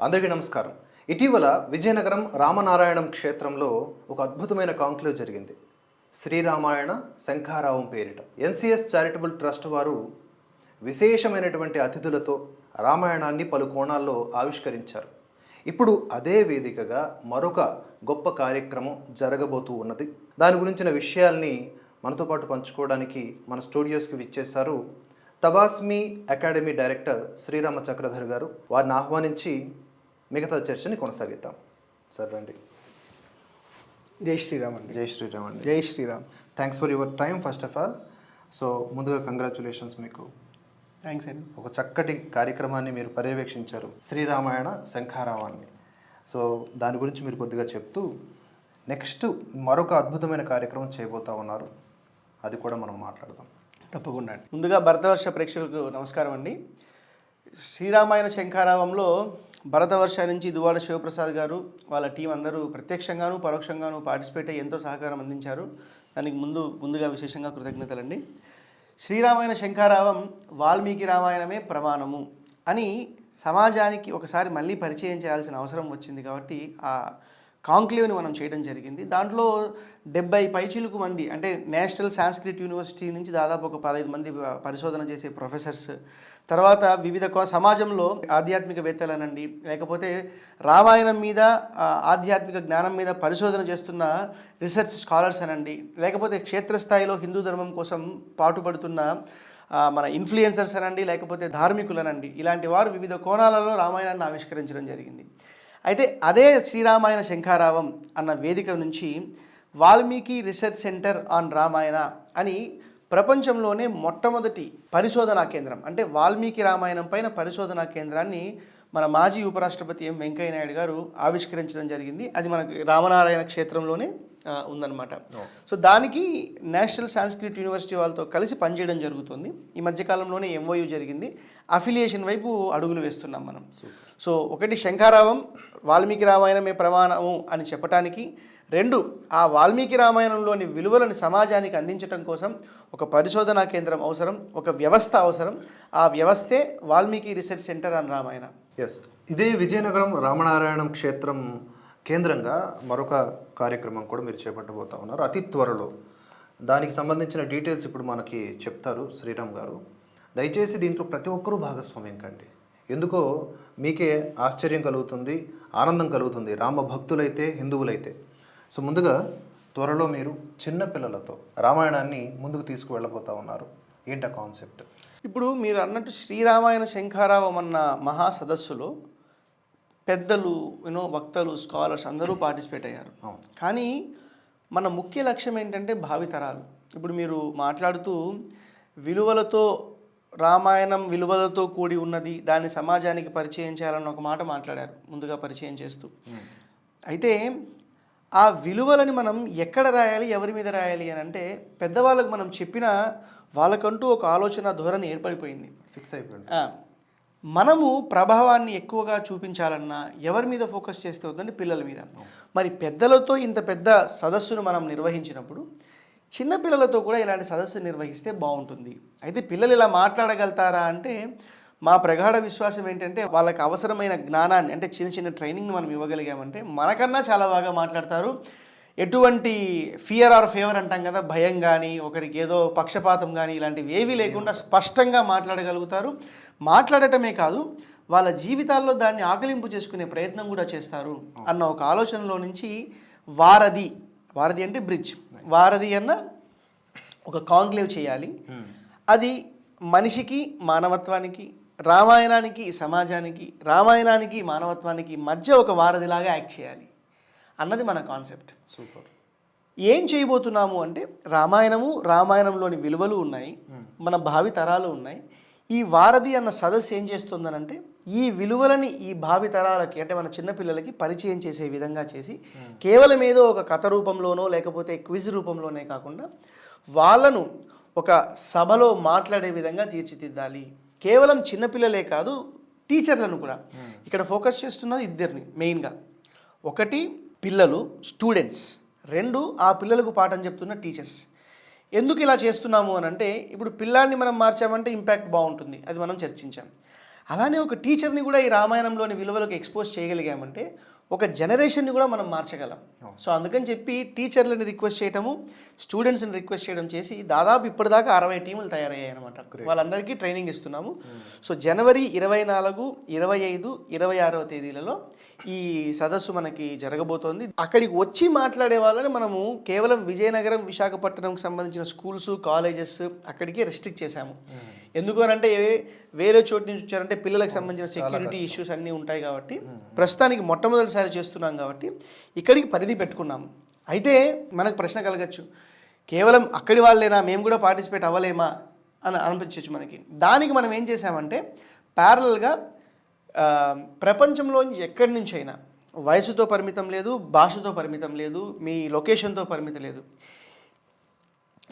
అందరికీ నమస్కారం. ఇటీవల విజయనగరం రామనారాయణం క్షేత్రంలో ఒక అద్భుతమైన కాంక్లేవ్ జరిగింది. శ్రీరామాయణ శంఖారావం పేరిట. ఎన్సిఎస్ చారిటబుల్ ట్రస్ట్ వారు విశేషమైనటువంటి అతిథులతో రామాయణాన్ని పలు కోణాల్లో ఆవిష్కరించారు. ఇప్పుడు అదే వేదికగా మరొక గొప్ప కార్యక్రమం జరగబోతూ ఉన్నది. దాని గురించిన విషయాల్ని మనతో పాటు పంచుకోవడానికి మన స్టూడియోస్కి విచ్చేశారు తబాస్మి అకాడమీ డైరెక్టర్ శ్రీరామ చక్రధర్ గారు. వారిని ఆహ్వానించి మిగతా చర్చని కొనసాగిద్దాం. సార్ రండి. జై శ్రీరామ్ అండి. జై శ్రీరామ్ అండి. జై Shriram. Thanks for your time first of all so ముందుగా కంగ్రాచులేషన్స్ మీకు. థ్యాంక్స్ అండి. ఒక చక్కటి కార్యక్రమాన్ని మీరు పర్యవేక్షించారు. శ్రీరామాయణ శంఖారావాన్ని. సో దాని గురించి మీరు కొద్దిగా చెప్తూ నెక్స్ట్ మరొక అద్భుతమైన కార్యక్రమం చేయబోతా ఉన్నారు. అది కూడా మనం మాట్లాడదాం. తప్పకుండా అండి. ముందుగా భరతవర్ష ప్రేక్షకులకు నమస్కారం అండి. శ్రీరామాయణ శంఖారావంలో భరతవర్ష నుంచి దువాడ శివప్రసాద్ గారు వాళ్ళ టీం అందరూ ప్రత్యక్షంగాను పరోక్షంగాను పార్టిసిపేట్ అయ్యి ఎంతో సహకారం అందించారు. దానికి ముందు ముందుగా విశేషంగా కృతజ్ఞతలండి. శ్రీరామాయణ శంకారావం వాల్మీకి రామాయణమే ప్రమాణము అని సమాజానికి ఒకసారి మళ్ళీ పరిచయం చేయాల్సిన అవసరం వచ్చింది కాబట్టి ఆ కాంక్లేవ్ని మనం చేయడం జరిగింది. దాంట్లో డెబ్బై పైచిలుకు మంది అంటే నేషనల్ సాంస్క్రిట్ యూనివర్సిటీ నుంచి దాదాపు ఒక పదహైదు మంది పరిశోధన చేసే ప్రొఫెసర్స్ తర్వాత వివిధ కో- సమాజంలో ఆధ్యాత్మికవేత్తలనండి లేకపోతే రామాయణం మీద ఆధ్యాత్మిక జ్ఞానం మీద పరిశోధన చేస్తున్న రీసెర్చ్ స్కాలర్స్ అనండి లేకపోతే క్షేత్రస్థాయిలో హిందూ ధర్మం కోసం పాటుపడుతున్న మన ఇన్ఫ్లుయెన్సర్స్ అనండి లేకపోతే ధార్మికులనండి ఇలాంటి వారు వివిధ కోణాలలో రామాయణాన్ని ఆవిష్కరించడం జరిగింది. అయితే అదే శ్రీరామాయణ శంఖారావం అన్న వేదిక నుంచి Valmiki research centre on Ramayana అని ప్రపంచంలోనే మొట్టమొదటి పరిశోధనా కేంద్రం. అంటే వాల్మీకి రామాయణం పైన పరిశోధనా కేంద్రాన్ని మన మాజీ ఉపరాష్ట్రపతి ఎం వెంకయ్య నాయుడు గారు ఆవిష్కరించడం జరిగింది. అది మనకి రామనారాయణ క్షేత్రంలోనే ఉందన్నమాట. సో దానికి నేషనల్ సాంస్క్రిట్ యూనివర్సిటీ వాళ్ళతో కలిసి పనిచేయడం జరుగుతుంది. ఈ మధ్యకాలంలోనే ఎంఓయూ జరిగింది. అఫిలియేషన్ వైపు అడుగులు వేస్తున్నాం మనం. సో ఒకటి శంఖారావం వాల్మీకి రామాయణమే ప్రమాణము అని చెప్పటానికి రెండు ఆ వాల్మీకి రామాయణంలోని విలువలను సమాజానికి అందించడం కోసం ఒక పరిశోధనా కేంద్రం అవసరం ఒక వ్యవస్థ అవసరం. ఆ వ్యవస్థే వాల్మీకి రీసెర్చ్ సెంటర్ అని రామాయణ. ఎస్ ఇదే విజయనగరం రామనారాయణం క్షేత్రం కేంద్రంగా మరొక కార్యక్రమం కూడా మీరు చేపట్టబోతా ఉన్నారు అతి త్వరలో. దానికి సంబంధించిన డీటెయిల్స్ ఇప్పుడు మనకి చెప్తారు శ్రీరామ్ గారు. దయచేసి దీంట్లో ప్రతి ఒక్కరూ భాగస్వామ్యం కండి. ఎందుకో మీకే ఆశ్చర్యం కలుగుతుంది ఆనందం కలుగుతుంది. రామ భక్తులైతే హిందువులైతే. సో ముందుగా త్వరలో మీరు చిన్న పిల్లలతో రామాయణాన్ని ముందుకు తీసుకువెళ్ళబోతా ఉన్నారు. ఏంటి ఆ కాన్సెప్ట్? ఇప్పుడు మీరు అన్నట్టు శ్రీరామాయణ శంఖారావం అన్న మహా సదస్సులో పెద్దలు యూనో వక్తలు స్కాలర్స్ అందరూ పార్టిసిపేట్ అయ్యారు. కానీ మన ముఖ్య లక్ష్యం ఏంటంటే భావితరాలు. ఇప్పుడు మీరు మాట్లాడుతూ విలువలతో రామాయణం విలువలతో కూడి ఉన్నది దాన్ని సమాజానికి పరిచయం చేయాలన్న ఒక మాట మాట్లాడారు ముందుగా పరిచయం చేస్తూ. అయితే ఆ విలువలని మనం ఎక్కడ రాయాలి ఎవరి మీద రాయాలి అని అంటే పెద్దవాళ్ళకు మనం చెప్పిన వాళ్ళకంటూ ఒక ఆలోచన ధోరణి ఏర్పడిపోయింది. ఫిక్స్ అయిపోయింది. మనము ప్రభావాన్ని ఎక్కువగా చూపించాలన్నా ఎవరి మీద ఫోకస్ చేస్తే వద్దంటే పిల్లల మీద. మరి పెద్దలతో ఇంత పెద్ద సదస్సును మనం నిర్వహించినప్పుడు చిన్న పిల్లలతో కూడా ఇలాంటి సదస్సు నిర్వహిస్తే బాగుంటుంది. అయితే పిల్లలు ఇలా మాట్లాడగలుగుతారా అంటే మా ప్రగాఢ విశ్వాసం ఏంటంటే వాళ్ళకి అవసరమైన జ్ఞానాన్ని అంటే చిన్న చిన్న ట్రైనింగ్ మనం ఇవ్వగలిగామంటే మనకన్నా చాలా బాగా మాట్లాడతారు. ఎటువంటి ఫియర్ ఆర్ ఫేవర్ అంటాం కదా భయం కానీ ఒకరికి ఏదో పక్షపాతం కానీ ఇలాంటివి ఏవీ లేకుండా స్పష్టంగా మాట్లాడగలుగుతారు. మాట్లాడటమే కాదు వాళ్ళ జీవితాల్లో దాన్ని ఆకలింపు చేసుకునే ప్రయత్నం కూడా చేస్తారు అన్న ఒక ఆలోచనలో నుంచి వారధి వారధి అంటే బ్రిడ్జ్ వారధి అన్న ఒక కాంక్లేవ్ చేయాలి. అది మనిషికి మానవత్వానికి రామాయణానికి సమాజానికి రామాయణానికి మానవత్వానికి మధ్య ఒక వారధిలాగా యాక్ట్ చేయాలి. అన్నది మన కాన్సెప్ట్. సూపర్. ఏం చేయబోతున్నాము అంటే రామాయణము రామాయణంలోని విలువలు ఉన్నాయి మన భావి తరాలు ఉన్నాయి. ఈ వారధి అన్న సదస్సు ఏం చేస్తుందనంటే ఈ విలువలని ఈ భావి తరాలకి అంటే మన చిన్నపిల్లలకి పరిచయం చేసే విధంగా చేసి కేవలం ఏదో ఒక కథ రూపంలోనో లేకపోతే క్విజ్ రూపంలోనే కాకుండా వాళ్ళను ఒక సభలో మాట్లాడే విధంగా తీర్చిదిద్దాలి. కేవలం చిన్నపిల్లలే కాదు టీచర్లను కూడా. ఇక్కడ ఫోకస్ చేస్తున్నది ఇద్దరిని మెయిన్గా ఒకటి పిల్లలు స్టూడెంట్స్ రెండు ఆ పిల్లలకు పాఠం చెప్తున్న టీచర్స్ ఎందుకు ఇలా చేస్తున్నాము అని అంటే ఇప్పుడు పిల్లాన్ని మనం మార్చామంటే ఇంపాక్ట్ బాగుంటుంది అది మనం చర్చించాం. అలానే ఒక టీచర్ని కూడా ఈ రామాయణంలోని విలువలకు ఎక్స్పోజ్ చేయగలిగామంటే ఒక జనరేషన్ని కూడా మనం మార్చగలం. సో అందుకని చెప్పి టీచర్లని రిక్వెస్ట్ చేయటము స్టూడెంట్స్ని రిక్వెస్ట్ చేయడం చేసి దాదాపు ఇప్పటిదాకా అరవై టీములు తయారయ్యాయి అనమాట వాళ్ళందరికీ ట్రైనింగ్ ఇస్తున్నాము. సో జనవరి ఇరవై నాలుగు ఇరవై ఐదు ఇరవై ఆరవ తేదీలలో ఈ సదస్సు మనకి జరగబోతోంది. అక్కడికి వచ్చి మాట్లాడే వాళ్ళని మనము కేవలం విజయనగరం విశాఖపట్నంకి సంబంధించిన స్కూల్స్ కాలేజెస్ అక్కడికి రెస్ట్రిక్ట్ చేశాము. ఎందుకు అంటే వేరే చోటు నుంచి వచ్చారంటే పిల్లలకు సంబంధించిన సెక్యూరిటీ ఇష్యూస్ అన్నీ ఉంటాయి కాబట్టి ప్రస్తుతానికి మొట్టమొదటిసారి చేస్తున్నాం కాబట్టి ఇక్కడికి పరిధి పెట్టుకున్నాము. అయితే మనకు ప్రశ్న కలగచ్చు. కేవలం అక్కడి వాళ్ళేనా? మేము కూడా పార్టిసిపేట్ అవ్వలేమా? అని అనిపించవచ్చు మనకి. దానికి మనం ఏం చేసామంటే ప్యారలల్గా ప్రపంచంలోంచి ఎక్కడి నుంచి అయినా వయసుతో పరిమితం లేదు భాషతో పరిమితం లేదు మీ లొకేషన్తో పరిమితం లేదు.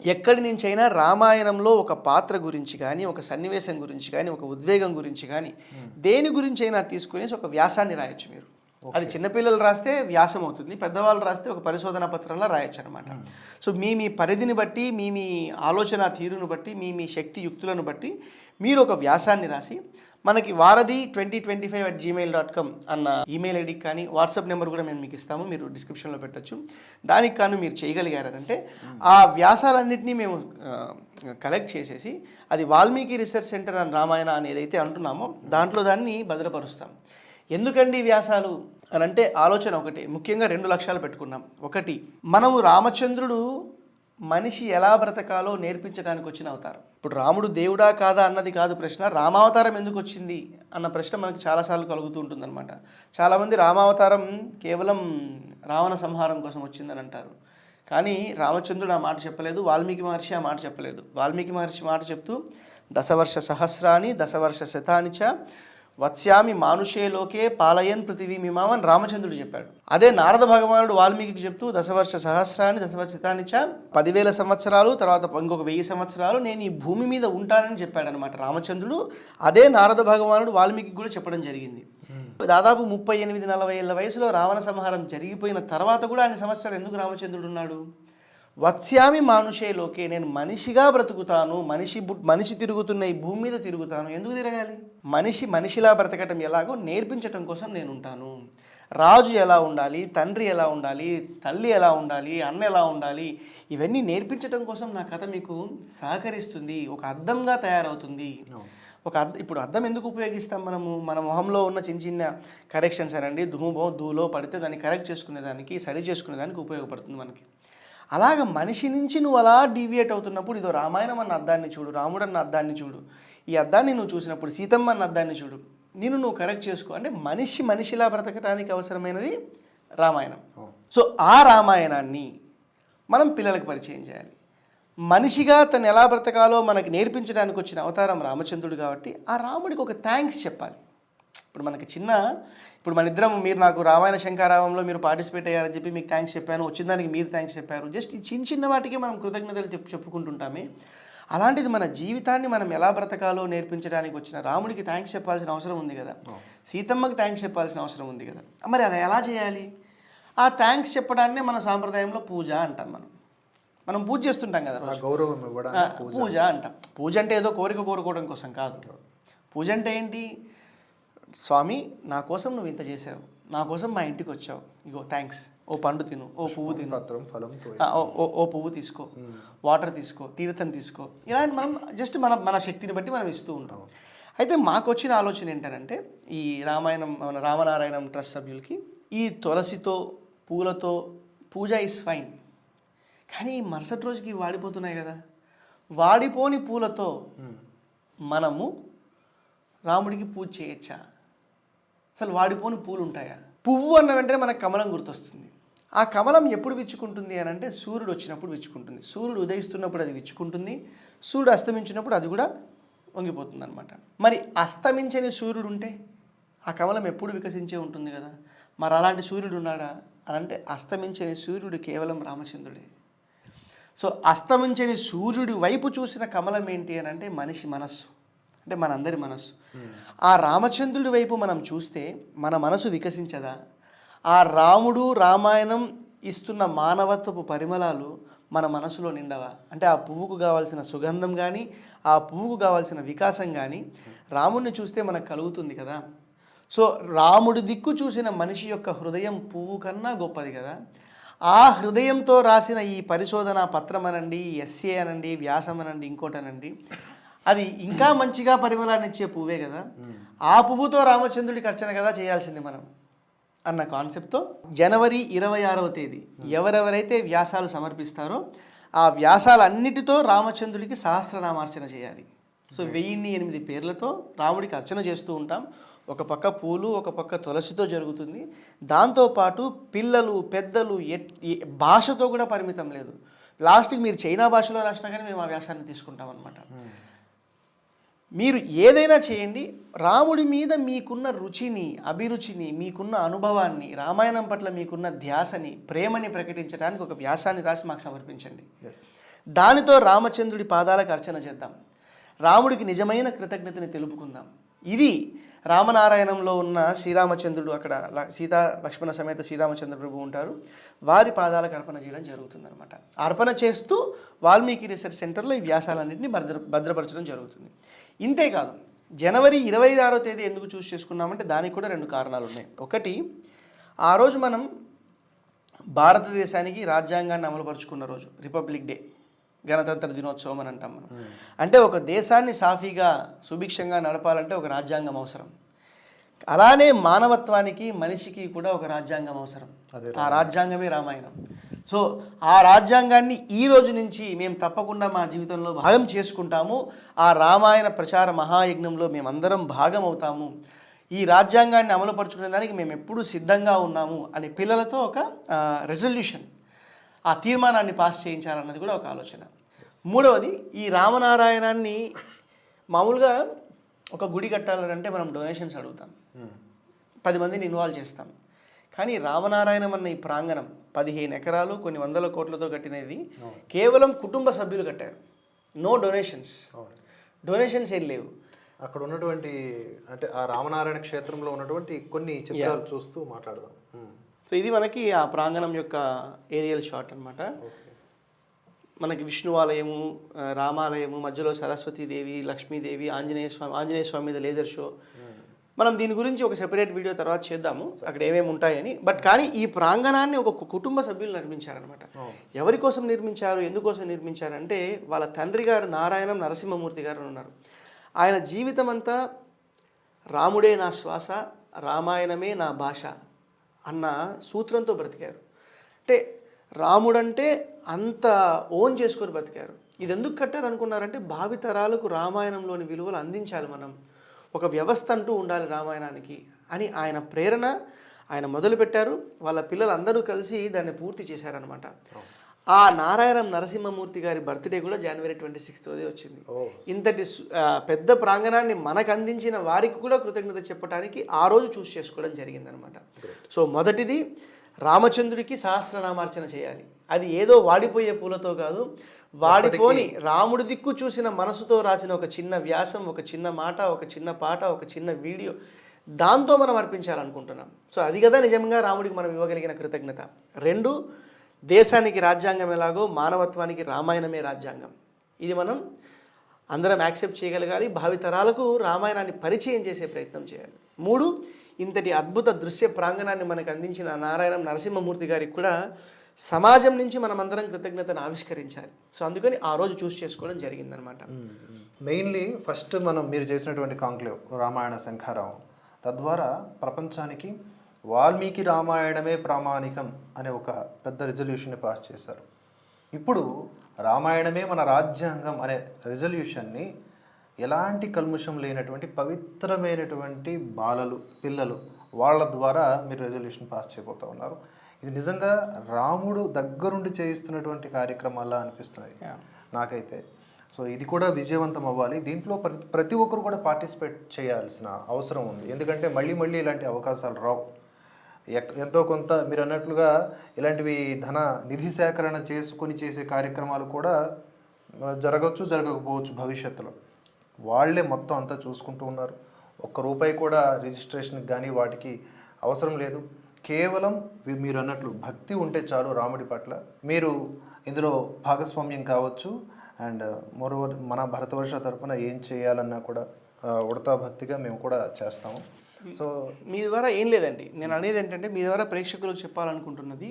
ఎక్కడి నుంచైనా రామాయణంలో ఒక పాత్ర గురించి కానీ ఒక సన్నివేశం గురించి కానీ ఒక ఉద్వేగం గురించి కానీ దేని గురించి అయినా తీసుకునేసి ఒక వ్యాసాన్ని రాయొచ్చు మీరు. అది చిన్నపిల్లలు రాస్తే వ్యాసం అవుతుంది పెద్దవాళ్ళు రాస్తే ఒక పరిశోధన పత్రంలో రాయొచ్చు అనమాట సో మీ మీ పరిధిని బట్టి మీ మీ ఆలోచన తీరును బట్టి మీ మీ శక్తి యుక్తులను బట్టి మీరు ఒక వ్యాసాన్ని రాసి మనకి వారధి twenty twenty five at Gmail dot com అన్న ఈమెయిల్ ఐడికి కానీ వాట్సాప్ నెంబర్ కూడా మేము మీకు ఇస్తాము. మీరు డిస్క్రిప్షన్లో పెట్టచ్చు. దానికి కాను మీరు చేయగలిగారంటే ఆ వ్యాసాలన్నింటినీ మేము కలెక్ట్ చేసేసి అది వాల్మీకి రీసెర్చ్ సెంటర్ అని రామాయణ అని ఏదైతే అంటున్నామో దాంట్లో దాన్ని భద్రపరుస్తాం. ఎందుకండి వ్యాసాలు? అని అంటే ఆలోచన ఒకటి. ముఖ్యంగా రెండు లక్ష్యాలు పెట్టుకున్నాం. ఒకటి మనము రామచంద్రుడు మనిషి ఎలా బ్రతకాలో నేర్పించడానికి వచ్చిన అవతారం. ఇప్పుడు రాముడు దేవుడా కాదా అన్నది కాదు ప్రశ్న రామావతారం ఎందుకు వచ్చింది అన్న ప్రశ్న మనకు చాలాసార్లు కలుగుతూ ఉంటుందన్నమాట. చాలామంది రామావతారం కేవలం రావణ సంహారం కోసం వచ్చిందని అంటారు. కానీ రామచంద్రుడు ఆ మాట చెప్పలేదు వాల్మీకి మహర్షి ఆ మాట చెప్పలేదు. వాల్మీకి మహర్షి మాట చెప్తూ దశవర్ష సహస్రాన్ని దశవర్ష శతానిచ వత్స్యామి మానుషే లోకే పాలయన్ పృథివీ మిమామని రామచంద్రుడు చెప్పాడు. అదే నారద భగవానుడు వాల్మీకి చెప్తూ దశవర్ష సహస్రాన్ని దశవర్ష శతానిచ పదివేల సంవత్సరాలు తర్వాత ఇంకొక వెయ్యి సంవత్సరాలు నేను ఈ భూమి మీద ఉంటానని చెప్పాడు అనమాట రామచంద్రుడు. అదే నారద భగవానుడు వాల్మీకి కూడా చెప్పడం జరిగింది. దాదాపు ముప్పై ఎనిమిది నలభై ఏళ్ళ వయసులో రావణ సంహారం జరిగిపోయిన తర్వాత కూడా ఆయన సంవత్సరాలు ఎందుకు రామచంద్రుడు ఉన్నాడు? వత్స్యామి మానుషే లోకే నేను మనిషిగా బ్రతుకుతాను మనిషి మనిషి తిరుగుతున్న ఈ భూమి మీద తిరుగుతాను. ఎందుకు తిరగాలి? మనిషి మనిషిలా బ్రతకటం ఎలాగో నేర్పించటం కోసం నేను ఉంటాను. రాజు ఎలా ఉండాలి? తండ్రి ఎలా ఉండాలి? తల్లి ఎలా ఉండాలి? అన్న ఎలా ఉండాలి? ఇవన్నీ నేర్పించటం కోసం నా కథ మీకు సహకరిస్తుంది. ఒక అద్దంగా తయారవుతుంది. ఒక అద్దం ఇప్పుడు అద్దం ఎందుకు ఉపయోగిస్తాం మనము? మన మొహంలో ఉన్న చిన్న చిన్న కరెక్షన్స్ అనండి. దుమ్ము దూలో పడితే దాన్ని కరెక్ట్ చేసుకునేదానికి సరి చేసుకునేదానికి ఉపయోగపడుతుంది మనకి. అలాగ మనిషి నుంచి నువ్వు అలా డీవియేట్ అవుతున్నప్పుడు ఇదో రామాయణం అన్న అద్దాన్ని చూడు రాముడు అన్న అద్దాన్ని చూడు ఈ అద్దాన్ని నువ్వు చూసినప్పుడు సీతమ్మ అన్న అద్దాన్ని చూడు నేను నువ్వు కరెక్ట్ చేసుకో. అంటే మనిషి మనిషిలా బ్రతకడానికి అవసరమైనది రామాయణం. సో ఆ రామాయణాన్ని మనం పిల్లలకు పరిచయం చేయాలి. మనిషిగా తను ఎలా బ్రతకాలో మనకి నేర్పించడానికి వచ్చిన అవతారం రామచంద్రుడు కాబట్టి ఆ రాముడికి ఒక థ్యాంక్స్ చెప్పాలి. ఇప్పుడు మనకి చిన్న ఇప్పుడు మన ఇద్దరం మీరు నాకు రామాయణ శంకారావంలో మీరు పార్టిసిపేట్ అయ్యారని చెప్పి మీకు థ్యాంక్స్ చెప్పాను. వచ్చిన దానికి మీరు థ్యాంక్స్ చెప్పారు. జస్ట్ ఈ చిన్న చిన్న వాటికి మనం కృతజ్ఞతలు చెప్పు చెప్పుకుంటుంటామే. అలాంటిది మన జీవితాన్ని మనం ఎలా బ్రతకాలో నేర్పించడానికి వచ్చిన రాముడికి థ్యాంక్స్ చెప్పాల్సిన అవసరం ఉంది కదా. సీతమ్మకి థ్యాంక్స్ చెప్పాల్సిన అవసరం ఉంది కదా. మరి అది ఎలా చేయాలి? ఆ థ్యాంక్స్ చెప్పడాన్నే మన సాంప్రదాయంలో పూజ అంటాం మనం. మనం పూజ చేస్తుంటాం కదా. గౌరవం పూజ అంటాం. పూజ అంటే ఏదో కోరిక కోరుకోవడం కోసం కాదు. పూజ అంటే ఏంటి? స్వామి నా కోసం నువ్వు ఇంత చేసావు. నా కోసం మా ఇంటికి వచ్చావు. ఇగో థ్యాంక్స్ ఓ పండు తిను. ఓ పువ్వు తిను. ఆ, ఓ ఓ- ఓ పువ్వు తీసుకో. వాటర్ తీసుకో. తీర్థం తీసుకో. ఇలా మనం జస్ట్ మన మన శక్తిని బట్టి మనం ఇస్తూ ఉంటాం. అయితే మాకు వచ్చిన ఆలోచన ఏంటంటే ఈ రామాయణం మన రామనారాయణం ట్రస్ట్ సభ్యులకి ఈ తులసితో పూలతో పూజ ఇస్ ఫైన్ కానీ ఈ మరుసటి రోజుకి వాడిపోతున్నాయి కదా. వాడిపోని పూలతో మనము రాముడికి పూజ చేయొచ్చా? అసలు వాడిపోని పూలు ఉంటాయా పువ్వు అన్న వెంటనే మనకు కమలం గుర్తొస్తుంది. ఆ కమలం ఎప్పుడు విచ్చుకుంటుంది అని అంటే సూర్యుడు వచ్చినప్పుడు విచ్చుకుంటుంది. సూర్యుడు ఉదయిస్తున్నప్పుడు అది విచ్చుకుంటుంది. సూర్యుడు అస్తమించినప్పుడు అది కూడా వంగిపోతుంది అనమాట మరి అస్తమించని సూర్యుడు ఉంటే ఆ కమలం ఎప్పుడు వికసించే ఉంటుంది కదా? మరి అలాంటి సూర్యుడు ఉన్నాడా అని అంటే అస్తమించని సూర్యుడు కేవలం రామచంద్రుడే. సో అస్తమించని సూర్యుడి వైపు చూసిన కమలం ఏంటి అని అంటే మనిషి మనస్సు. అంటే మనందరి మనస్సు. ఆ రామచంద్రుడి వైపు మనం చూస్తే మన మనసు వికసించదా? ఆ రాముడు రామాయణం ఇస్తున్న మానవత్వపు పరిమళాలు మన మనసులో నిండవా? అంటే ఆ పువ్వుకు కావాల్సిన సుగంధం కానీ ఆ పువ్వుకు కావాల్సిన వికాసం కానీ రాముడిని చూస్తే మనకు కలుగుతుంది కదా? సో రాముడి దిక్కు చూసిన మనిషి యొక్క హృదయం పువ్వు కన్నా గొప్పది కదా? ఆ హృదయంతో రాసిన ఈ పరిశోధన పత్రం అనండి ఎస్ఏ అనండి వ్యాసం అనండి ఇంకోటనండి అది ఇంకా మంచిగా పరిమళాన్ని ఇచ్చే పువ్వే కదా. ఆ పువ్వుతో రామచంద్రుడికి అర్చన కదా చేయాల్సింది మనం అన్న కాన్సెప్ట్తో. జనవరి ఇరవై ఆరవ తేదీ ఎవరెవరైతే వ్యాసాలు సమర్పిస్తారో ఆ వ్యాసాలన్నిటితో రామచంద్రుడికి సహస్రనామార్చన చేయాలి. సో వెయ్యిన్ని ఎనిమిది పేర్లతో రాముడికి అర్చన చేస్తూ ఉంటాం. ఒక పక్క పూలు ఒక పక్క తులసితో జరుగుతుంది. దాంతోపాటు పిల్లలు పెద్దలు ఎట్ ఏ- భాషతో కూడా పరిమితం లేదు. లాస్ట్కి మీరు చైనా భాషలో రాసినా కానీ మేము ఆ వ్యాసాన్ని తీసుకుంటాం అనమాట మీరు ఏదైనా చేయండి. రాముడి మీద మీకున్న రుచిని అభిరుచిని మీకున్న అనుభవాన్ని రామాయణం పట్ల మీకున్న ధ్యాసని ప్రేమని ప్రకటించడానికి ఒక వ్యాసాన్ని రాసి మాకు సమర్పించండి. ఎస్ దానితో రామచంద్రుడి పాదాలకు అర్చన చేద్దాం. రాముడికి నిజమైన కృతజ్ఞతని తెలుపుకుందాం. ఇది రామనారాయణంలో ఉన్న శ్రీరామచంద్రుడు అక్కడ సీతా లక్ష్మణ సమేత శ్రీరామచంద్ర ప్రభు ఉంటారు. వారి పాదాలకు అర్పణ చేయడం జరుగుతుందన్నమాట. అర్పణ చేస్తూ వాల్మీకి రీసెర్చ్ సెంటర్లో ఈ వ్యాసాలన్నింటినీ భద్ర భద్రపరచడం జరుగుతుంది. ఇంతే కాదు జనవరి ఇరవై ఆరో తేదీ ఎందుకు చూస్ చేసుకున్నామంటే దానికి కూడా రెండు కారణాలు ఉన్నాయి. ఒకటి ఆ రోజు మనం భారతదేశానికి రాజ్యాంగాన్ని అమలుపరుచుకున్న రోజు రిపబ్లిక్ డే గణతంత్ర దినోత్సవం అని అంటాం మనం. అంటే ఒక దేశాన్ని సాఫీగా సుభిక్షంగా నడపాలంటే ఒక రాజ్యాంగం అవసరం. అలానే మానవత్వానికి మనిషికి కూడా ఒక రాజ్యాంగం అవసరం. ఆ రాజ్యాంగమే రామాయణం. సో ఆ రాజ్యాంగాన్ని ఈ రోజు నుంచి మేము తప్పకుండా మా జీవితంలో భాగం చేసుకుంటాము. ఆ రామాయణ ప్రచార మహాయజ్ఞంలో మేమందరం భాగం అవుతాము. ఈ రాజ్యాంగాన్ని అమలుపరుచుకునే దానికి మేము ఎప్పుడూ సిద్ధంగా ఉన్నాము అనే పిల్లలతో ఒక రెజల్యూషన్ ఆ తీర్మానాన్ని పాస్ చేయించాలన్నది కూడా ఒక ఆలోచన. మూడవది ఈ రామనారాయణాన్ని మామూలుగా ఒక గుడి కట్టాలంటే మనం డొనేషన్స్ అడుగుతాం. పది మందిని ఇన్వాల్వ్ చేస్తాం. కానీ రామనారాయణం అన్న ఈ ప్రాంగణం పదిహేను ఎకరాలు కొన్ని వందల కోట్లతో కట్టినది. కేవలం కుటుంబ సభ్యులు కట్టారు. నో డొనేషన్స్ డొనేషన్స్ ఏం లేవు. అక్కడ ఉన్నటువంటి అంటే ఆ రామనారాయణ క్షేత్రంలో ఉన్నటువంటి కొన్ని చిత్రాలు చూస్తూ మాట్లాడదాం. సో ఇది మనకి ఆ ప్రాంగణం యొక్క ఏరియల్ షాట్ అన్నమాట. ఓకే మనకి విష్ణువాలయము రామాలయము మధ్యలో సరస్వతీదేవి లక్ష్మీదేవి ఆంజనేయ స్వామి ఆంజనేయ స్వామి మీద లేజర్ షో మనం దీని గురించి ఒక సెపరేట్ వీడియో తర్వాత చేద్దాము. అక్కడ ఏమేమి ఉంటాయని. బట్ కానీ ఈ ప్రాంగణాన్ని ఒక కుటుంబ సభ్యులు నిర్మించారనమాట. ఎవరి కోసం నిర్మించారు? ఎందుకోసం నిర్మించారంటే వాళ్ళ తండ్రి గారు నారాయణం నరసింహమూర్తి గారు ఉన్నారు. ఆయన జీవితం అంతా రాముడే నా శ్వాస రామాయణమే నా భాష అన్న సూత్రంతో బ్రతికారు. అంటే రాముడంటే అంత ఓన్ చేసుకొని బ్రతికారు. ఇది ఎందుకు కట్టారు అనుకున్నారంటే భావితరాలకు రామాయణంలోని విలువలు అందించాలి మనం. ఒక వ్యవస్థ అంటూ ఉండాలి రామాయణానికి అని ఆయన ప్రేరణ ఆయన మొదలుపెట్టారు. వాళ్ళ పిల్లలందరూ కలిసి దాన్ని పూర్తి చేశారనమాట ఆ నారాయణం నరసింహమూర్తి గారి బర్త్డే కూడా జనవరి ట్వంటీ సిక్స్త్ వచ్చింది. ఓ. ఇంతటి పెద్ద ప్రాంగణాన్ని మనకు అందించిన వారికి కూడా కృతజ్ఞత చెప్పడానికి ఆ రోజు చూస్ చేసుకోవడం జరిగిందనమాట సో మొదటిది రామచంద్రుడికి సహస్రనామార్చన చేయాలి. అది ఏదో వాడిపోయే పూలతో కాదు వాడిపోని రాముడి దిక్కు చూసిన మనసుతో రాసిన ఒక చిన్న వ్యాసం ఒక చిన్న మాట ఒక చిన్న పాట ఒక చిన్న వీడియో దాంతో మనం అర్పించాలనుకుంటున్నాం. సో అది కదా నిజంగా రాముడికి మనం ఇవ్వగలిగిన కృతజ్ఞత. రెండు దేశానికి రాజ్యాంగం ఎలాగో మానవత్వానికి రామాయణమే రాజ్యాంగం. ఇది మనం అందరం యాక్సెప్ట్ చేయగలగాలి భావితరాలకు రామాయణాన్ని పరిచయం చేసే ప్రయత్నం చేయాలి. మూడు ఇంతటి అద్భుత దృశ్య ప్రాంగణాన్ని మనకు అందించిన నారాయణం నరసింహమూర్తి గారికి కూడా సమాజం నుంచి మనమందరం కృతజ్ఞతను ఆవిష్కరించాలి. సో అందుకని ఆ రోజు చూస్ చేసుకోవడం జరిగిందనమాట. మెయిన్లీ ఫస్ట్ మనం మీరు చేసినటువంటి కాంక్లేవ్ రామాయణ శంఖారావు. తద్వారా ప్రపంచానికి వాల్మీకి రామాయణమే ప్రామాణికం అనే ఒక పెద్ద రిజల్యూషన్ని పాస్ చేశారు. ఇప్పుడు రామాయణమే మన రాజ్యాంగం అనే రిజల్యూషన్ని ఎలాంటి కల్ముషం లేనటువంటి పవిత్రమైనటువంటి బాలలు పిల్లలు వాళ్ళ ద్వారా మీరు రెజల్యూషన్ పాస్ చేయబోతా ఉన్నారు. ఇది నిజంగా రాముడు దగ్గరుండి చేయిస్తున్నటువంటి కార్యక్రమాల్లా అనిపిస్తున్నాయి. నాకైతే. సో ఇది కూడా విజయవంతం అవ్వాలి. దీంట్లో ప్రతి ప్రతి ఒక్కరు కూడా పార్టిసిపేట్ చేయాల్సిన అవసరం ఉంది. ఎందుకంటే మళ్ళీ మళ్ళీ ఇలాంటి అవకాశాలు రావు. ఎక్- ఎంతో కొంత మీరు అన్నట్లుగా ఇలాంటివి ధన నిధి సేకరణ చేసుకొని చేసే కార్యక్రమాలు కూడా జరగవచ్చు జరగకపోవచ్చు భవిష్యత్తులో. వాళ్ళే మొత్తం అంతా చూసుకుంటూ ఉన్నారు. ఒక్క రూపాయి కూడా రిజిస్ట్రేషన్కి కానీ వాటికి అవసరం లేదు. కేవలం మీరు అన్నట్లు భక్తి ఉంటే చాలు రాముడి పట్ల. మీరు ఇందులో భాగస్వామ్యం కావచ్చు అండ్ మరోవర్ మన భరతవర్ష తరపున ఏం చేయాలన్నా కూడా ఉడతా భక్తిగా మేము కూడా చేస్తాము. సో మీ ద్వారా ఏం లేదండి. నేను అనేది ఏంటంటే మీ ద్వారా ప్రేక్షకులకు చెప్పాలనుకుంటున్నది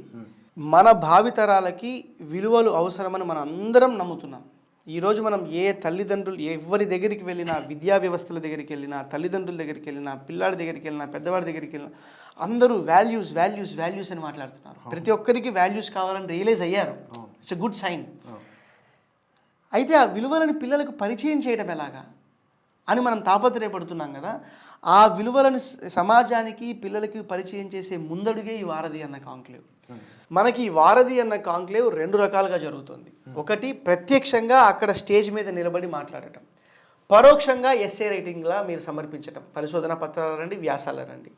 మన భావితరాలకి విలువలు అవసరమని మనం అందరం నమ్ముతున్నాం. ఈరోజు మనం ఏ తల్లిదండ్రులు ఎవరి దగ్గరికి వెళ్ళినా విద్యా వ్యవస్థల దగ్గరికి వెళ్ళినా తల్లిదండ్రుల దగ్గరికి వెళ్ళినా పిల్లాడి దగ్గరికి వెళ్ళినా పెద్దవాడి దగ్గరికి వెళ్ళినా అందరూ వాల్యూస్ వాల్యూస్ వాల్యూస్ అని మాట్లాడుతున్నారు. ప్రతి ఒక్కరికి వాల్యూస్ కావాలని రియలైజ్ అయ్యారు. ఇట్స్ ఎ గుడ్ సైన్ అయితే ఆ విలువలను పిల్లలకు పరిచయం చేయడం ఎలాగా? అని మనం తాపత్రయపడుతున్నాం కదా ఆ విలువలను సమాజానికి పిల్లలకి పరిచయం చేసే ముందడుగే ఈ వారధి అన్న కాంక్లేవ్. మనకి ఈ వారధి అన్న కాంక్లేవ్ రెండు రకాలుగా జరుగుతుంది. ఒకటి ప్రత్యక్షంగా అక్కడ స్టేజ్ మీద నిలబడి మాట్లాడటం. పరోక్షంగా ఎస్ఏ రైటింగ్లా మీరు సమర్పించటం. పరిశోధన పత్రాలు రండి వ్యాసాలు రండి.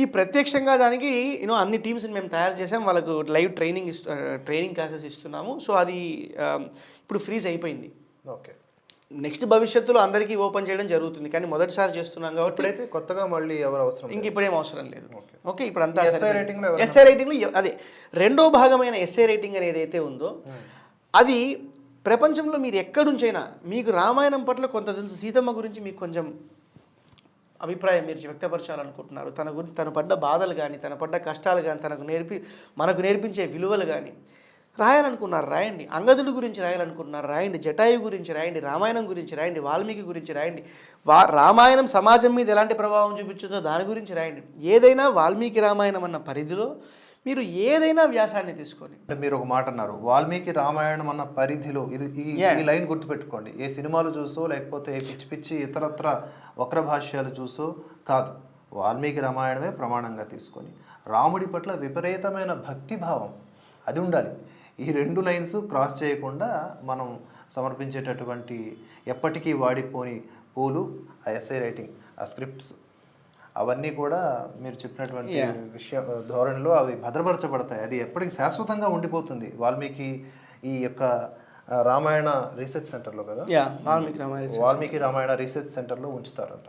ఈ ప్రత్యక్షంగా దానికి యూనో అన్ని టీమ్స్ని మేము తయారు చేసాం. వాళ్ళకు లైవ్ ట్రైనింగ్ ఇస్తు ట్రైనింగ్ క్లాసెస్ ఇస్తున్నాము. సో అది ఇప్పుడు ఫ్రీజ్ అయిపోయింది. ఓకే. నెక్స్ట్ భవిష్యత్తులో అందరికీ ఓపెన్ చేయడం జరుగుతుంది. కానీ మొదటిసారి చేస్తున్నాం కాబట్టి ఇప్పుడైతే కొత్తగా మళ్ళీ ఎవరు అవసరం ఇంక ఇప్పుడేం అవసరం లేదు. ఓకే. ఇప్పుడు అంతా ఎస్ఐ రేటింగ్లో ఎవరైనా- ఎస్ఐ రేటింగ్లో అదే రెండో భాగమైన ఎస్ఐ రేటింగ్ అనేది అయితే ఉందో అది ప్రపంచంలో మీరు ఎక్కడుంచైనా మీకు రామాయణం పట్ల కొంత తెలుసు. సీతమ్మ గురించి మీకు కొంచెం అభిప్రాయం మీరు వ్యక్తపరచాలనుకుంటున్నారు. తన గురించి తను పడ్డ బాధలు కానీ తన పడ్డ కష్టాలు కానీ తనకు నేర్పి మనకు నేర్పించే విలువలు కానీ రాయాలనుకున్నారు రాయండి. అంగదుడి గురించి రాయాలనుకుంటున్నారు రాయండి. జటాయు గురించి రాయండి రామాయణం గురించి రాయండి వాల్మీకి గురించి రాయండి. వా రామాయణం సమాజం మీద ఎలాంటి ప్రభావం చూపించిందో దాని గురించి రాయండి. ఏదైనా వాల్మీకి రామాయణం అన్న పరిధిలో మీరు ఏదైనా వ్యాసాన్ని తీసుకొని మీరు ఒక మాట అన్నారు వాల్మీకి రామాయణం అన్న పరిధిలో ఇది ఈ లైన్ గుర్తుపెట్టుకోండి. ఏ సినిమాలు చూసో లేకపోతే పిచ్చి పిచ్చి ఇతరత్ర వక్ర భాష్యాలు చూసో కాదు. వాల్మీకి రామాయణమే ప్రమాణంగా తీసుకొని రాముడి పట్ల విపరీతమైన భక్తి భావం అది ఉండాలి. ఈ రెండు లైన్స్ క్రాస్ చేయకుండా మనం సమర్పించేటటువంటి ఎప్పటికీ వాడిపోని పూలు ఆ ఎస్ఐ రైటింగ్ ఆ స్క్రిప్ట్స్ అవన్నీ కూడా మీరు చెప్పినటువంటి. విషయ ధోరణిలో అవి భద్రపరచబడతాయి. అది ఎప్పటికీ శాశ్వతంగా ఉండిపోతుంది. వాల్మీకి ఈ యొక్క రామాయణ రీసెర్చ్ సెంటర్లో కదా? యా వాల్మీకి రామాయణ వాల్మీకి రామాయణ రీసెర్చ్ సెంటర్లో ఉంచుతారంట.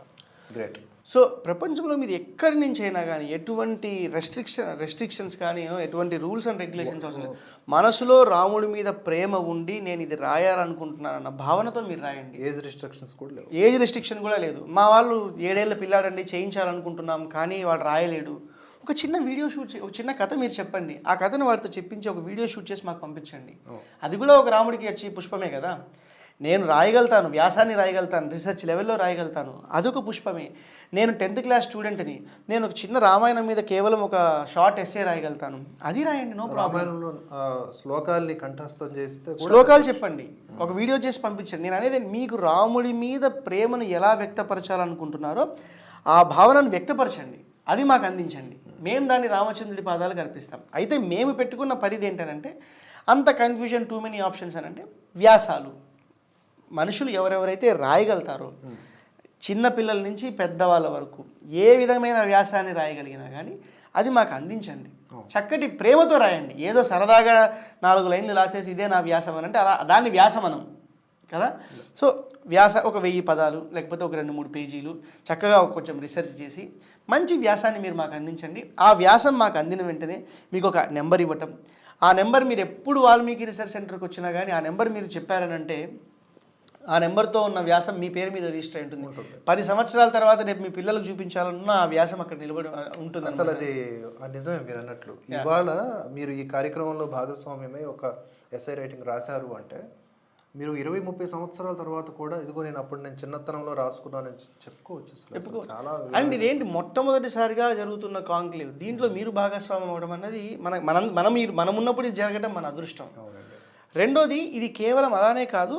గ్రేట్ సో ప్రపంచంలో మీరు ఎక్కడి నుంచి అయినా కానీ ఎటువంటి రెస్ట్రిక్షన్ రెస్ట్రిక్షన్స్ కానీ ఎటువంటి రూల్స్ అండ్ రెగ్యులేషన్స్ అవసరం లేదు. మనసులో రాముడి మీద ప్రేమ ఉండి నేను ఇది రాయాలనుకుంటున్నానన్న భావనతో మీరు రాయండి. ఏజ్ రిస్ట్రిక్షన్స్ కూడా లేవు. ఏజ్ రెస్ట్రిక్షన్ కూడా లేదు. మా వాళ్ళు ఏడేళ్ళ పిల్లాడండి చేయించాలనుకుంటున్నాం కానీ వాడు రాయలేడు. ఒక చిన్న వీడియో షూట్ ఒక చిన్న కథ మీరు చెప్పండి. ఆ కథను వాడితో చెప్పించి ఒక వీడియో షూట్ చేసి మాకు పంపించండి. అది కూడా ఒక రాముడికి వచ్చి పుష్పమే కదా? నేను రాయగలుగుతాను వ్యాసాన్ని రాయగలుగుతాను రీసెర్చ్ లెవెల్లో రాయగలుగుతాను. అదొక పుష్పమే. నేను టెన్త్ క్లాస్ స్టూడెంట్ని నేను ఒక చిన్న రామాయణం మీద కేవలం ఒక షార్ట్ ఎస్సే రాయగలుగుతాను. అది రాయండి నో ప్రాబ్లం రామాయణంలో శ్లోకాల్ని కంఠస్థం చేస్తే శ్లోకాలు చెప్పండి. ఒక వీడియో చేసి పంపించండి. నేను అనేది మీకు రాముడి మీద ప్రేమను ఎలా వ్యక్తపరచాలనుకుంటున్నారో ఆ భావనను వ్యక్తపరచండి. అది మాకు అందించండి. మేము దాన్ని రామచంద్రుడి పాదాలకు అర్పిస్తాం. అయితే మేము పెట్టుకున్న పరిధి ఏంటనంటే అంత కన్ఫ్యూజన్ టూ మెనీ ఆప్షన్స్ అని అంటే వ్యాసాలు. మనుషులు ఎవరెవరైతే రాయగలుగుతారో చిన్న పిల్లల నుంచి పెద్దవాళ్ళ వరకు ఏ విధమైన వ్యాసాన్ని రాయగలిగినా కానీ అది మాకు అందించండి. చక్కటి ప్రేమతో రాయండి. ఏదో సరదాగా నాలుగు లైన్లు రాసేసి ఇదే నా వ్యాసం అని అంటే అలా దాన్ని వ్యాసమనం కదా? సో వ్యాస ఒక వెయ్యి పదాలు లేకపోతే ఒక రెండు మూడు పేజీలు చక్కగా కొంచెం రీసెర్చ్ చేసి మంచి వ్యాసాన్ని మీరు మాకు అందించండి. ఆ వ్యాసం మాకు అందిన వెంటనే మీకు ఒక నెంబర్ ఇవ్వటం. ఆ నెంబర్ మీరు ఎప్పుడు వాల్మీకి రీసెర్చ్ సెంటర్కి వచ్చినా కానీ ఆ నెంబర్ మీరు చెప్పారనంటే ఆ నెంబర్తో ఉన్న వ్యాసం మీ పేరు మీద రిజిస్టర్ అయి ఉంటుంది. పది సంవత్సరాల తర్వాత రేపు మీ పిల్లలకు చూపించాలన్నా ఆ వ్యాసం అక్కడ నిలబడి ఉంటుంది అసలు అది నిజమే మీరు అన్నట్లు. ఇవాళ మీరు ఈ కార్యక్రమంలో భాగస్వామ్యమై ఒక ఎస్ఐ రైటింగ్ రాశారు అంటే మీరు ఇరవై ముప్పై సంవత్సరాల తర్వాత కూడా ఇదిగో నేను అప్పుడు నేను చిన్నతనంలో రాసుకున్నానని చెప్పుకోవచ్చు చాలా అండ్ ఇదేంటి మొట్టమొదటిసారిగా జరుగుతున్న కాంక్లేవ్? దీంట్లో మీరు భాగస్వామ్యం అవ్వడం అన్నది మన మనం మనం మీరు మనం ఉన్నప్పుడు ఇది జరగడం మన అదృష్టం. రెండోది ఇది కేవలం అలానే కాదు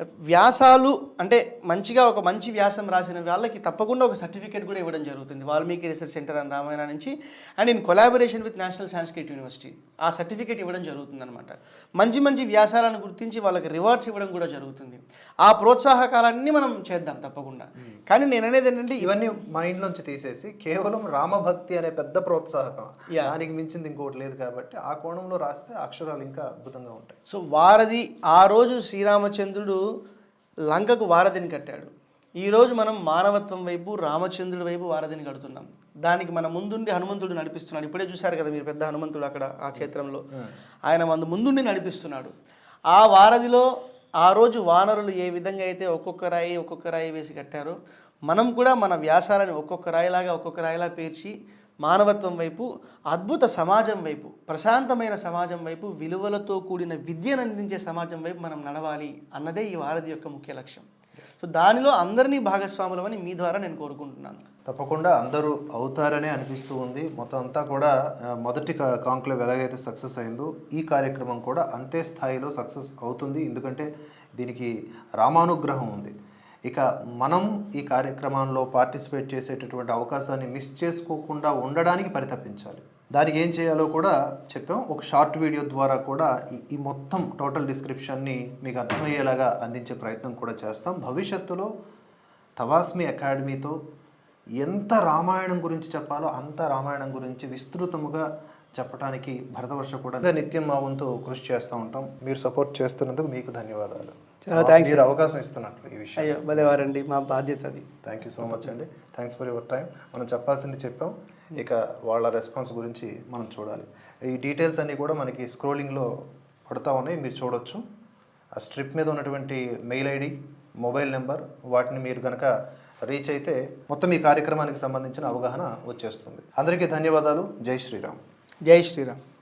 వ్యాసాలు అంటే మంచిగా ఒక మంచి వ్యాసం రాసిన వాళ్ళకి తప్పకుండా ఒక సర్టిఫికేట్ కూడా ఇవ్వడం జరుగుతుంది. Valmiki research centre and Ramayana నుంచి. And in collaboration with national Sanskrit university ఆ సర్టిఫికేట్ ఇవ్వడం జరుగుతుంది అనమాట మంచి మంచి వ్యాసాలను గుర్తించి వాళ్ళకి రివార్డ్స్ ఇవ్వడం కూడా జరుగుతుంది. ఆ ప్రోత్సాహకాలన్నీ మనం చేద్దాం తప్పకుండా. కానీ నేను అనేది ఏంటంటే ఇవన్నీ మైండ్ నుంచి తీసేసి కేవలం రామభక్తి అనే పెద్ద ప్రోత్సాహకం. దానికి మించింది ఇంకోటి లేదు కాబట్టి ఆ కోణంలో రాస్తే అక్షరాలు ఇంకా అద్భుతంగా ఉంటాయి. సో వారధి ఆ రోజు శ్రీరామచంద్రుడు లంకకు వారధిని కట్టాడు. ఈరోజు మనం మానవత్వం వైపు రామచంద్రుడి వైపు వారధిని కడుతున్నాం. దానికి మన ముందుండి హనుమంతుడు నడిపిస్తున్నాడు. ఇప్పుడే చూశారు కదా మీరు పెద్ద హనుమంతుడు అక్కడ ఆ క్షేత్రంలో. ఆయన మన ముందుండి నడిపిస్తున్నాడు. ఆ వారధిలో ఆ రోజు వానరులు ఏ విధంగా అయితే ఒక్కొక్క రాయి ఒక్కొక్క రాయి వేసి కట్టారో మనం కూడా మన వ్యాసాలను ఒక్కొక్క రాయిలాగా ఒక్కొక్క రాయిలా పేర్చి మానవత్వం వైపు అద్భుత సమాజం వైపు ప్రశాంతమైన సమాజం వైపు విలువలతో కూడిన విద్యను అందించే సమాజం వైపు మనం నడవాలి అన్నదే ఈ వారధి యొక్క ముఖ్య లక్ష్యం. సో దానిలో అందరినీ భాగస్వాములమని మీ ద్వారా నేను కోరుకుంటున్నాను. తప్పకుండా అందరూ అవుతారనే అనిపిస్తూ ఉంది. మొత్తం అంతా కూడా మొదటి కా- కాంక్లేవ్ ఎలాగైతే సక్సెస్ అయిందో ఈ కార్యక్రమం కూడా అంతే స్థాయిలో సక్సెస్ అవుతుంది. ఎందుకంటే దీనికి రామానుగ్రహం ఉంది. ఇక మనం ఈ కార్యక్రమంలో పార్టిసిపేట్ చేసేటటువంటి అవకాశాన్ని మిస్ చేసుకోకుండా ఉండడానికి పరితపించాలి. దానికి ఏం చేయాలో కూడా చెప్పాం. ఒక షార్ట్ వీడియో ద్వారా కూడా ఈ- మొత్తం టోటల్ డిస్క్రిప్షన్ని మీకు అర్థమయ్యేలాగా అందించే ప్రయత్నం కూడా చేస్తాం. భవిష్యత్తులో తవాస్మి అకాడమీతో ఎంత రామాయణం గురించి చెప్పాలో అంత రామాయణం గురించి విస్తృతముగా చెప్పడానికి భరతవర్ష కూడా నిత్యం మా వంతు కృషి చేస్తూ ఉంటాం. మీరు సపోర్ట్ చేస్తున్నందుకు మీకు ధన్యవాదాలు. Thanks. మీరు అవకాశం ఇస్తున్నట్లు ఈ విషయం. అయ్యో భలేవారండి మా బాధ్యత అది. థ్యాంక్ యూ సో మచ్ అండి. థ్యాంక్స్ ఫర్ యువర్ టైం మనం చెప్పాల్సింది చెప్పాం. ఇక వాళ్ళ రెస్పాన్స్ గురించి మనం చూడాలి. ఈ డీటెయిల్స్ అన్నీ కూడా మనకి స్క్రోలింగ్లో పడుతూ ఉన్నాయి. మీరు చూడొచ్చు. ఆ స్ట్రిప్ మీద ఉన్నటువంటి మెయిల్ ఐడి మొబైల్ నెంబర్ వాటిని మీరు కనుక రీచ్ అయితే మొత్తం ఈ కార్యక్రమానికి సంబంధించిన అవగాహన వచ్చేస్తుంది. అందరికీ ధన్యవాదాలు. జై శ్రీరామ్. జై శ్రీరామ్.